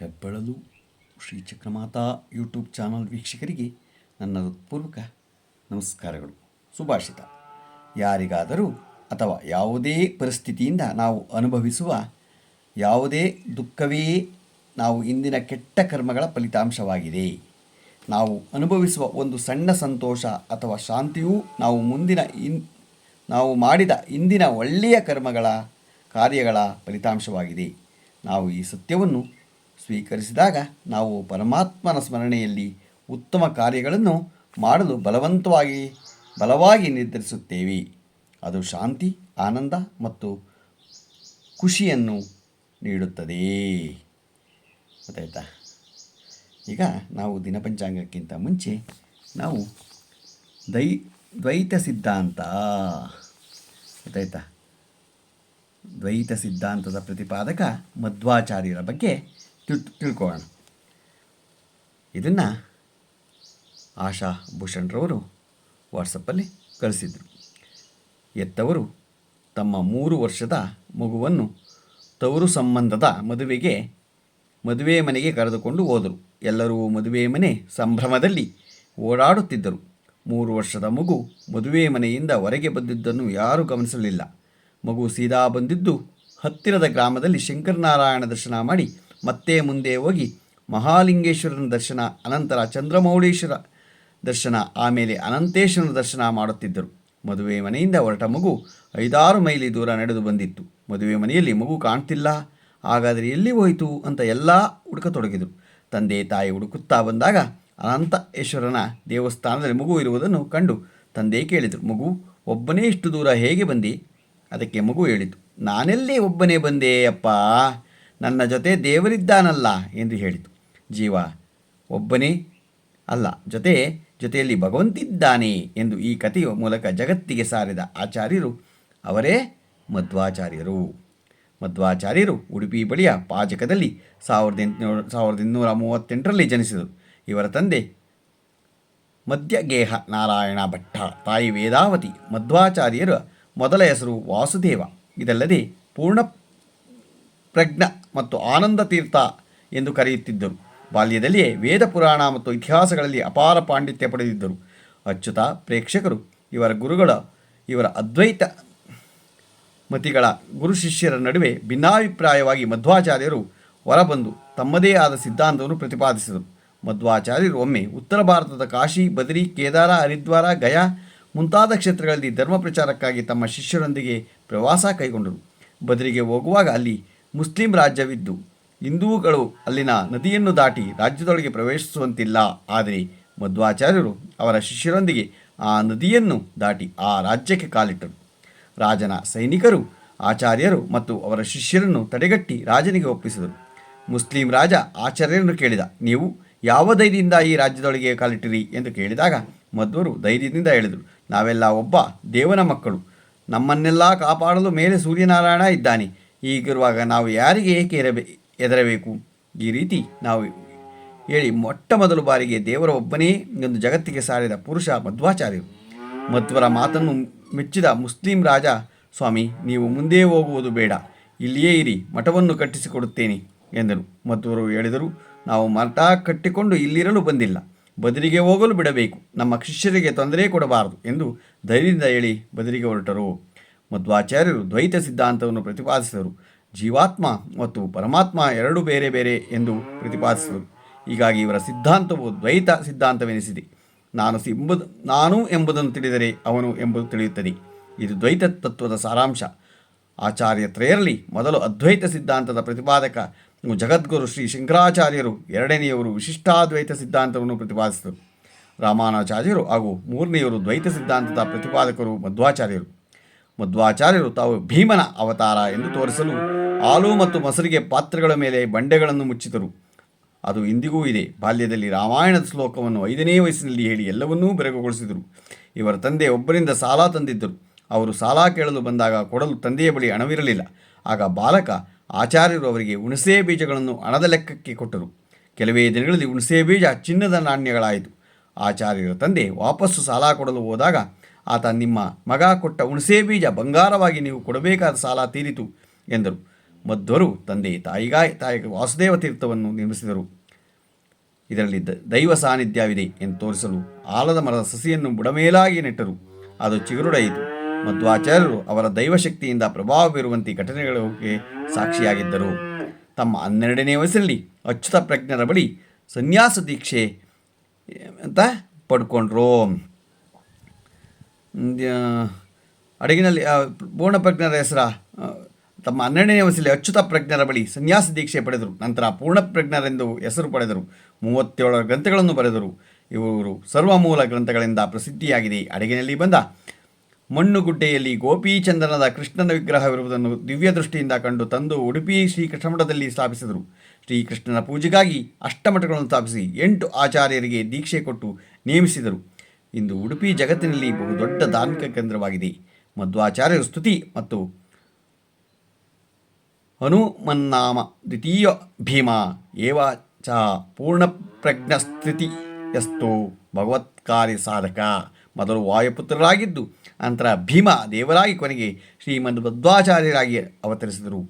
ಹೆಬ್ಬಳಲು Shri Chakramata YouTube channel ವೀಕ್ಷಕರಿಗೆ ನನ್ನ ಹೃತ್ಪೂರ್ವಕ ನಮಸ್ಕಾರಗಳು. ಸುಭಾಷಿತ. ಯಾರಿಗಾದರೂ ಅಥವಾ ಯಾವುದೇ ಪರಿಸ್ಥಿತಿಯಿಂದ ನಾವು ಅನುಭವಿಸುವ ಯಾವುದೇ ದುಃಖವೇ ನಾವು ಇಂದಿನ ಕೆಟ್ಟ ಕರ್ಮಗಳ ಫಲಿತಾಂಶವಾಗಿದೆ. ನಾವು ಅನುಭವಿಸುವ ಒಂದು ಸಣ್ಣ ಸಂತೋಷ ಅಥವಾ ಶಾಂತಿಯು ನಾವು ಮುಂದಿನ ಇನ್, ನಾವು ಮಾಡಿದ ಇಂದಿನ ಒಳ್ಳೆಯ ಕರ್ಮಗಳ ಕಾರ್ಯಗಳ ಫಲಿತಾಂಶವಾಗಿದೆ. ನಾವು ಈ ಸತ್ಯವನ್ನು ಸ್ವೀಕರಿಸಿದಾಗ ನಾವು ಪರಮಾತ್ಮನ ಸ್ಮರಣೆಯಲ್ಲಿ ಉತ್ತಮ ಕಾರ್ಯಗಳನ್ನು ಮಾಡಲು ಬಲವಂತವಾಗಿ, ಬಲವಾಗಿ ನಿರ್ಧರಿಸುತ್ತೇವೆ. ಅದು ಶಾಂತಿ, ಆನಂದ ಮತ್ತು ಖುಷಿಯನ್ನು ನೀಡುತ್ತದೆ. ಗೊತ್ತಾಯ್ತಾ? ಈಗ ನಾವು ದಿನಪಂಚಾಂಗಕ್ಕಿಂತ ಮುಂಚೆ ನಾವು ದೈ, ದ್ವೈತ ಸಿದ್ಧಾಂತ. ಗೊತ್ತಾಯ್ತಾ? ದ್ವೈತ ಸಿದ್ಧಾಂತದ ಪ್ರತಿಪಾದಕ ಮಧ್ವಾಚಾರ್ಯರ ಬಗ್ಗೆ ತಿಳ್ ತಿಳ್ಕೊಳ್ಳೋಣ ಇದನ್ನು ಆಶಾ ಭೂಷಣ್ರವರು ವಾಟ್ಸಪ್ಪಲ್ಲಿ ಕಳಿಸಿದರು. ಎತ್ತವರು ತಮ್ಮ ಮೂರು ವರ್ಷದ ಮಗುವನ್ನು ತವರು ಸಂಬಂಧದ ಮದುವೆಗೆ, ಮದುವೆ ಮನೆಗೆ ಕರೆದುಕೊಂಡು ಹೋದರು. ಎಲ್ಲರೂ ಮದುವೆ ಮನೆ ಸಂಭ್ರಮದಲ್ಲಿ ಓಡಾಡುತ್ತಿದ್ದರು. ಮೂರು ವರ್ಷದ ಮಗು ಮದುವೆ ಮನೆಯಿಂದ ಹೊರಗೆ ಬಂದಿದ್ದನ್ನು ಯಾರೂ ಗಮನಿಸಲಿಲ್ಲ. ಮಗು ಸೀದಾ ಬಂದಿದ್ದು ಹತ್ತಿರದ ಗ್ರಾಮದಲ್ಲಿ ಶಂಕರನಾರಾಯಣ ದರ್ಶನ ಮಾಡಿ ಮತ್ತೆ ಮುಂದೆ ಹೋಗಿ ಮಹಾಲಿಂಗೇಶ್ವರನ ದರ್ಶನ, ಅನಂತರ ಚಂದ್ರಮೌಳೇಶ್ವರ ದರ್ಶನ, ಆಮೇಲೆ ಅನಂತೇಶ್ವರನ ದರ್ಶನ ಮಾಡುತ್ತಿದ್ದರು. ಮದುವೆ ಮನೆಯಿಂದ ಹೊರಟ ಮಗು ಐದಾರು ಮೈಲಿ ದೂರ ನಡೆದು ಬಂದಿತ್ತು. ಮದುವೆ ಮನೆಯಲ್ಲಿ ಮಗು ಕಾಣ್ತಿಲ್ಲ. ಹಾಗಾದರೆ ಎಲ್ಲಿ ಹೋಯಿತು ಅಂತ ಎಲ್ಲ ಹುಡುಕತೊಡಗಿದರು. ತಂದೆ ತಾಯಿ ಹುಡುಕುತ್ತಾ ಬಂದಾಗ ಅನಂತೇಶ್ವರನ ದೇವಸ್ಥಾನದಲ್ಲಿ ಮಗು ಇರುವುದನ್ನು ಕಂಡು ತಂದೆ ಕೇಳಿದರು, ಮಗು, ಒಬ್ಬನೇ ಇಷ್ಟು ದೂರ ಹೇಗೆ ಬಂದಿ? ಅದಕ್ಕೆ ಮಗು ಹೇಳಿತು ನಾನೆಲ್ಲೇ ಒಬ್ಬನೇ ಬಂದೆ ಅಪ್ಪ? ನನ್ನ ಜೊತೆ ದೇವರಿದ್ದಾನಲ್ಲ ಎಂದು ಹೇಳಿತು. ಜೀವ ಒಬ್ಬನೇ ಅಲ್ಲ, ಜೊತೆ ಜೊತೆಯಲ್ಲಿ ಭಗವಂತಿದ್ದಾನೆ ಎಂದು ಈ ಕಥೆಯ ಮೂಲಕ ಜಗತ್ತಿಗೆ ಸಾರಿದ ಆಚಾರ್ಯರು ಅವರೇ ಮಧ್ವಾಚಾರ್ಯರು. ಮಧ್ವಾಚಾರ್ಯರು ಉಡುಪಿ ಬಳಿಯ ಪಾಜಕದಲ್ಲಿ ಸಾವಿರದ ಎಂಟುನೂರ ಸಾವಿರದ ಇನ್ನೂರ ಮೂವತ್ತೆಂಟರಲ್ಲಿ ಜನಿಸಿದರು. ಇವರ ತಂದೆ ಮಧ್ಯಗೇಹ ನಾರಾಯಣ ಭಟ್ಟ, ತಾಯಿ ವೇದಾವತಿ, ಮಧ್ವಾಚಾರ್ಯರ ಮೊದಲ ಹೆಸರು ವಾಸುದೇವ. ಇದಲ್ಲದೆ ಪೂರ್ಣ ಪ್ರಜ್ಞ ಮತ್ತು ಆನಂದ ತೀರ್ಥ ಎಂದು ಕರೆಯುತ್ತಿದ್ದರು. ಬಾಲ್ಯದಲ್ಲಿಯೇ ವೇದ ಪುರಾಣ ಮತ್ತು ಇತಿಹಾಸಗಳಲ್ಲಿ ಅಪಾರ ಪಾಂಡಿತ್ಯ ಪಡೆದಿದ್ದರು. ಅಚ್ಯುತ ಪ್ರೇಕ್ಷಕರು ಇವರ ಗುರುಗಳ, ಇವರ ಅದ್ವೈತ ಮತಿಗಳ ಗುರು ಶಿಷ್ಯರ ನಡುವೆ ಭಿನ್ನಾಭಿಪ್ರಾಯವಾಗಿ ಮಧ್ವಾಚಾರ್ಯರು ಹೊರಬಂದು ತಮ್ಮದೇ ಆದ ಸಿದ್ಧಾಂತವನ್ನು ಪ್ರತಿಪಾದಿಸಿದರು. ಮಧ್ವಾಚಾರ್ಯರು ಒಮ್ಮೆ ಉತ್ತರ ಭಾರತದ ಕಾಶಿ, ಬದರಿ, ಕೇದಾರ, ಹರಿದ್ವಾರ, ಗಯಾ ಮುಂತಾದ ಕ್ಷೇತ್ರಗಳಲ್ಲಿ ಧರ್ಮ ಪ್ರಚಾರಕ್ಕಾಗಿ ತಮ್ಮ ಶಿಷ್ಯರೊಂದಿಗೆ ಪ್ರವಾಸ ಕೈಗೊಂಡರು. ಬದರಿಗೆ ಹೋಗುವಾಗ ಅಲ್ಲಿ ಮುಸ್ಲಿಂ ರಾಜ್ಯವಿದ್ದು, ಹಿಂದೂಗಳು ಅಲ್ಲಿನ ನದಿಯನ್ನು ದಾಟಿ ರಾಜ್ಯದೊಳಗೆ ಪ್ರವೇಶಿಸುವಂತಿಲ್ಲ. ಆದರೆ ಮಧ್ವಾಚಾರ್ಯರು ಅವರ ಶಿಷ್ಯರೊಂದಿಗೆ ಆ ನದಿಯನ್ನು ದಾಟಿ ಆ ರಾಜ್ಯಕ್ಕೆ ಕಾಲಿಟ್ಟರು. ರಾಜನ ಸೈನಿಕರು, ಆಚಾರ್ಯರು ಮತ್ತು ಅವರ ಶಿಷ್ಯರನ್ನು ತಡೆಗಟ್ಟಿ ರಾಜನಿಗೆ ಒಪ್ಪಿಸಿದರು. ಮುಸ್ಲಿಂ ರಾಜ ಆಚಾರ್ಯರನ್ನು ಕೇಳಿದ, ನೀವು ಯಾವ ಧೈರ್ಯದಿಂದ ಈ ರಾಜ್ಯದೊಳಗೆ ಕಾಲಿಟ್ಟಿರಿ? ಎಂದು ಕೇಳಿದಾಗ ಮಧ್ವರು ಧೈರ್ಯದಿಂದ ಹೇಳಿದರು, ನಾವೆಲ್ಲ ಒಬ್ಬ ದೇವನ ಮಕ್ಕಳು. ನಮ್ಮನ್ನೆಲ್ಲ ಕಾಪಾಡಲು ಮೇಲೆ ಸೂರ್ಯನಾರಾಯಣ ಇದ್ದಾನೆ. ಹೀಗಿರುವಾಗ ನಾವು ಯಾರಿಗೆ ಏಕೆ ಇರಬೇ ಹೆದರಬೇಕು? ಈ ರೀತಿ ನಾವು ಹೇಳಿ ಮೊಟ್ಟ ಮೊದಲು ಬಾರಿಗೆ ದೇವರ ಒಬ್ಬನೇ ಎಂದು ಜಗತ್ತಿಗೆ ಸಾರಿದ ಪುರುಷ ಮಧ್ವಾಚಾರ್ಯರು. ಮಧ್ವರ ಮಾತನ್ನು ಮೆಚ್ಚಿದ ಮುಸ್ಲಿಂ ರಾಜ, ಸ್ವಾಮಿ, ನೀವು ಮುಂದೆ ಹೋಗುವುದು ಬೇಡ. ಇಲ್ಲಿಯೇ ಇರಿ, ಮಠವನ್ನು ಕಟ್ಟಿಸಿಕೊಡುತ್ತೇನೆ, ಎಂದರು. ಮಧ್ವರು ಹೇಳಿದರು, ನಾವು ಮಠ ಕಟ್ಟಿಕೊಂಡು ಇಲ್ಲಿರಲು ಬಂದಿಲ್ಲ. ಬದರಿಗೆ ಹೋಗಲು ಬಿಡಬೇಕು. ನಮ್ಮ ಶಿಷ್ಯರಿಗೆ ತೊಂದರೆ ಕೊಡಬಾರದು, ಎಂದು ಧೈರ್ಯದಿಂದ ಹೇಳಿ ಬದರಿಗೆ ಹೊರಟರು. ಮಧ್ವಾಚಾರ್ಯರು ದ್ವೈತ ಸಿದ್ಧಾಂತವನ್ನು ಪ್ರತಿಪಾದಿಸಿದರು. ಜೀವಾತ್ಮ ಮತ್ತು ಪರಮಾತ್ಮ ಎರಡು ಬೇರೆ ಬೇರೆ ಎಂದು ಪ್ರತಿಪಾದಿಸಿದರು. ಹೀಗಾಗಿ ಇವರ ಸಿದ್ಧಾಂತವು ದ್ವೈತ ಸಿದ್ಧಾಂತವೆನಿಸಿದೆ. ನಾನು ಎಂಬುದು ನಾನು ಎಂಬುದನ್ನು ತಿಳಿದರೆ ಅವನು ಎಂಬುದು ತಿಳಿಯುತ್ತದೆ. ಇದು ದ್ವೈತ ತತ್ವದ ಸಾರಾಂಶ. ಆಚಾರ್ಯ ತ್ರಯರಲ್ಲಿ ಮೊದಲು ಅದ್ವೈತ ಸಿದ್ಧಾಂತದ ಪ್ರತಿಪಾದಕ ಜಗದ್ಗುರು ಶ್ರೀ ಶಂಕರಾಚಾರ್ಯರು ಎರಡನೆಯವರು ವಿಶಿಷ್ಟಾದ್ವೈತ ಸಿದ್ಧಾಂತವನ್ನು ಪ್ರತಿಪಾದಿಸಿದರು. ರಾಮಾನಾಚಾರ್ಯರು ಹಾಗೂ ಮೂರನೆಯವರು ದ್ವೈತ ಸಿದ್ಧಾಂತದ ಪ್ರತಿಪಾದಕರು ಮಧ್ವಾಚಾರ್ಯರು. ಮಧ್ವಾಚಾರ್ಯರು ತಾವು ಭೀಮನ ಅವತಾರ ಎಂದು ತೋರಿಸಲು ಹಾಲು ಮತ್ತು ಮೊಸರಿಗೆ ಪಾತ್ರೆಗಳ ಮೇಲೆ ಬಂಡೆಗಳನ್ನು ಮುಚ್ಚಿದರು. ಅದು ಇಂದಿಗೂ ಇದೆ. ಬಾಲ್ಯದಲ್ಲಿ ರಾಮಾಯಣದ ಶ್ಲೋಕವನ್ನು ಐದನೇ ವಯಸ್ಸಿನಲ್ಲಿ ಹೇಳಿ ಎಲ್ಲವನ್ನೂ ಬೆರಗುಗೊಳಿಸಿದರು. ಇವರ ತಂದೆ ಒಬ್ಬರಿಂದ ಸಾಲ ತಂದಿದ್ದರು. ಅವರು ಸಾಲ ಕೇಳಲು ಬಂದಾಗ ಕೊಡಲು ತಂದೆಯ ಬಳಿ ಹಣವಿರಲಿಲ್ಲ. ಆಗ ಬಾಲಕ ಆಚಾರ್ಯರು ಅವರಿಗೆ ಹುಣಸೆ ಬೀಜಗಳನ್ನು ಹಣದ ಲೆಕ್ಕಕ್ಕೆ ಕೊಟ್ಟರು. ಕೆಲವೇ ದಿನಗಳಲ್ಲಿ ಹುಣಸೆ ಬೀಜ ಚಿನ್ನದ ನಾಣ್ಯಗಳಾಯಿತು. ಆಚಾರ್ಯರ ತಂದೆ ವಾಪಸ್ಸು ಸಾಲ ಕೊಡಲು ಹೋದಾಗ ಆತ ನಿಮ್ಮ ಮಗ ಕೊಟ್ಟ ಹುಣಸೆ ಬೀಜ ಬಂಗಾರವಾಗಿ ನೀವು ಕೊಡಬೇಕಾದ ಸಾಲ ತೀರಿತು ಎಂದರು. ಮಧ್ವರು ತಂದೆ, ತಾಯಿಗಾಯಿ, ತಾಯಿ ವಾಸುದೇವ ತೀರ್ಥವನ್ನು ನಿರ್ಮಿಸಿದರು. ಇದರಲ್ಲಿ ದೈವ ಸಾನ್ನಿಧ್ಯವಿದೆ ಎಂದು ತೋರಿಸಲು ಆಲದ ಮರದ ಸಸಿಯನ್ನು ಬುಡಮೇಲಾಗಿ ನೆಟ್ಟರು. ಅದು ಚಿಗುರುಡಾಯಿತು. ಮಧ್ವಾಚಾರ್ಯರು ಅವರ ದೈವಶಕ್ತಿಯಿಂದ ಪ್ರಭಾವ ಬೀರುವಂತೆ ಘಟನೆಗಳಿಗೆ ಸಾಕ್ಷಿಯಾಗಿದ್ದರು. ತಮ್ಮ ಹನ್ನೆರಡನೇ ವಯಸ್ಸಿನಲ್ಲಿ ಅಚ್ಯುತ ಪ್ರಜ್ಞರ ಬಳಿ ಸನ್ಯಾಸ ದೀಕ್ಷೆ ಅಂತ ಪಡ್ಕೊಂಡ್ರು. ಅಡಗಿನಲ್ಲಿ ಪೂರ್ಣಪ್ರಜ್ಞರ ಹೆಸರ ತಮ್ಮ ಹನ್ನೆರಡನೇ ವಯಸ್ಸಲ್ಲಿ ಅಚ್ಯುತ ಪ್ರಜ್ಞರ ಬಳಿ ಸನ್ಯಾಸ ದೀಕ್ಷೆ ಪಡೆದರು. ನಂತರ ಪೂರ್ಣಪ್ರಜ್ಞರೆಂದು ಹೆಸರು ಪಡೆದರು. ಮೂವತ್ತೇಳು ಗ್ರಂಥಗಳನ್ನು ಬರೆದರು. ಇವರು ಸರ್ವಮೂಲ ಗ್ರಂಥಗಳಿಂದ ಪ್ರಸಿದ್ಧಿಯಾಗಿದೆ. ಅಡಗಿನಲ್ಲಿ ಬಂದ ಮಣ್ಣುಗುಡ್ಡೆಯಲ್ಲಿ ಗೋಪೀಚಂದನದ ಕೃಷ್ಣನ ವಿಗ್ರಹವಿರುವುದನ್ನು ದಿವ್ಯ ದೃಷ್ಟಿಯಿಂದ ಕಂಡು ತಂದು ಉಡುಪಿ ಶ್ರೀಕೃಷ್ಣಮಠದಲ್ಲಿ ಸ್ಥಾಪಿಸಿದರು. ಶ್ರೀಕೃಷ್ಣನ ಪೂಜೆಗಾಗಿ ಅಷ್ಟಮಠಗಳನ್ನು ಸ್ಥಾಪಿಸಿ ಎಂಟು ಆಚಾರ್ಯರಿಗೆ ದೀಕ್ಷೆ ಕೊಟ್ಟು ನೇಮಿಸಿದರು. ಇಂದು ಉಡುಪಿ ಜಗತ್ತಿನಲ್ಲಿ ಬಹುದೊಡ್ಡ ಧಾರ್ಮಿಕ ಕೇಂದ್ರವಾಗಿದೆ. ಮಧ್ವಾಚಾರ್ಯರ ಸ್ತುತಿ ಮತ್ತು ಹನುಮನ್ನಾಮ ದ್ವಿತೀಯ ಭೀಮ ಏವ ಚ ಪೂರ್ಣಪ್ರಜ್ಞಸ್ಥಿತಿ ಎಸ್ತು ಭಗವತ್ಕಾರ್ಯ ಸಾಧಕ. ಮೊದಲು ವಾಯುಪುತ್ರರಾಗಿದ್ದು, ನಂತರ ಭೀಮ ದೇವರಾಗಿ ಕೊನೆಗೆ ಶ್ರೀಮದ್ ಮಧ್ವಾಚಾರ್ಯರಾಗಿ ಅವತರಿಸಿದರು.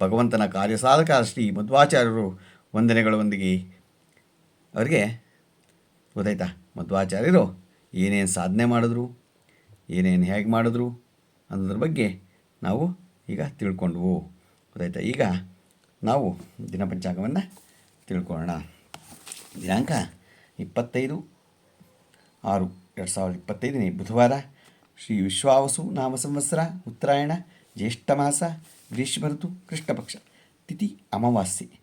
ಭಗವಂತನ ಕಾರ್ಯ ಸಾಧಕ ಶ್ರೀ ಮಧ್ವಾಚಾರ್ಯರು ವಂದನೆಗಳೊಂದಿಗೆ ಅವರಿಗೆ, ಗೊತ್ತಾಯ್ತಾ? ಮಧ್ವಾಚಾರ್ಯರು ಏನೇನು ಸಾಧನೆ ಮಾಡಿದ್ರು, ಏನೇನು ಹೇಗೆ ಮಾಡಿದ್ರು ಅನ್ನೋದ್ರ ಬಗ್ಗೆ ನಾವು ಈಗ ತಿಳ್ಕೊಂಡ್ವು. ಗೊತ್ತಾಯ್ತಾ? ಈಗ ನಾವು ದಿನಪಂಚಾಂಗವನ್ನು ತಿಳ್ಕೊಳ್ಳೋಣ. ದಿನಾಂಕ ಇಪ್ಪತ್ತೈದು ಆರು ಎರಡು ಸಾವಿರದ ಇಪ್ಪತ್ತೈದನೇ ಬುಧವಾರ ಶ್ರೀ ವಿಶ್ವಾವಸು ನಾಮ ಸಂವತ್ಸರ ಉತ್ತರಾಯಣ ಜ್ಯೇಷ್ಠ ಮಾಸ ಗ್ರೀಷ್ಮ ಋತು ಕೃಷ್ಣಪಕ್ಷ ತಿಥಿ ಅಮಾವಾಸ್ಯೆ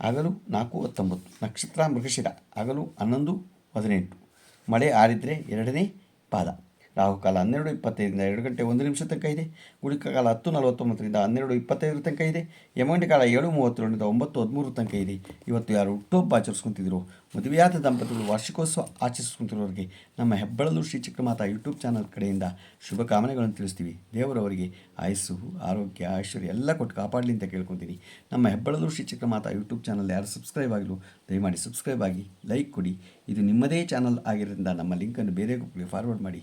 ಆಗಲು ನಾಲ್ಕು ಹತ್ತೊಂಬತ್ತು ನಕ್ಷತ್ರ ಮೃಗಶಿರ ಆಗಲು ಹನ್ನೊಂದು ಹದಿನೆಂಟು. ಮಳೆ ಆರಿದ್ರೆ ಎರಡನೇ ಪಾದ. ರಾಹುಕಾಲ ಹನ್ನೆರಡು ಇಪ್ಪತ್ತೈದರಿಂದ ಎರಡು ಗಂಟೆ ಒಂದು ನಿಮಿಷ ತನಕ ಇದೆ. ಗುಳಿಕ ಕಾಲ ಹತ್ತು ನಲವತ್ತೊಂಬತ್ತರಿಂದ ಹನ್ನೆರಡು ಇಪ್ಪತ್ತೈದರ ತನಕ ಇದೆ. ಯಮಗಂಟೆ ಕಾಲ ಏಳು ಮೂವತ್ತೇಳರಿಂದ ಒಂಬತ್ತು ಹದಿಮೂರು ತನಕ ಇದೆ. ಇವತ್ತು ಯಾರು ಹುಟ್ಟುಹಬ್ಬ ಆಚರಿಸ್ಕೊತಿದ್ರು? ಮದುವೆಯಾದ ದಂಪತಿಗಳು ವಾರ್ಷಿಕೋತ್ಸವ ಆಚರಿಸ್ಕೊಂತಿರೋರಿಗೆ ನಮ್ಮ ಹೆಬ್ಬಳಲು ಶ್ರೀ ಚಿಕ್ಕಮಾತಾ ಯೂಟ್ಯೂಬ್ ಚಾನಲ್ ಕಡೆಯಿಂದ ಶುಭಕಾಮನೆಗಳನ್ನು ತಿಳಿಸ್ತೀವಿ. ದೇವರವರಿಗೆ ಆಯಸ್ಸು, ಆರೋಗ್ಯ, ಐಶ್ವರ್ಯ ಎಲ್ಲ ಕೊಟ್ಟು ಕಾಪಾಡಲಿ ಅಂತ ಕೇಳ್ಕೊತೀನಿ. ನಮ್ಮ ಹೆಬ್ಬಳಲು ಶ್ರೀ ಚಿಕ್ಕಮಾತಾ ಯೂಟ್ಯೂಬ್ ಚಾನಲ್ ಯಾರು ಸಬ್ಸ್ಕ್ರೈಬ್ ಆಗಿಲ್ಲ ದಯಮಾಡಿ ಸಬ್ಸ್ಕ್ರೈಬ್ ಆಗಿ ಲೈಕ್ ಕೊಡಿ. ಇದು ನಿಮ್ಮದೇ ಚಾನಲ್ ಆಗಿರೋದ್ರಿಂದ ನಮ್ಮ ಲಿಂಕನ್ನು ಬೇರೆ ಗ್ರೂಪ್ಗೆ ಫಾರ್ವರ್ಡ್ ಮಾಡಿ.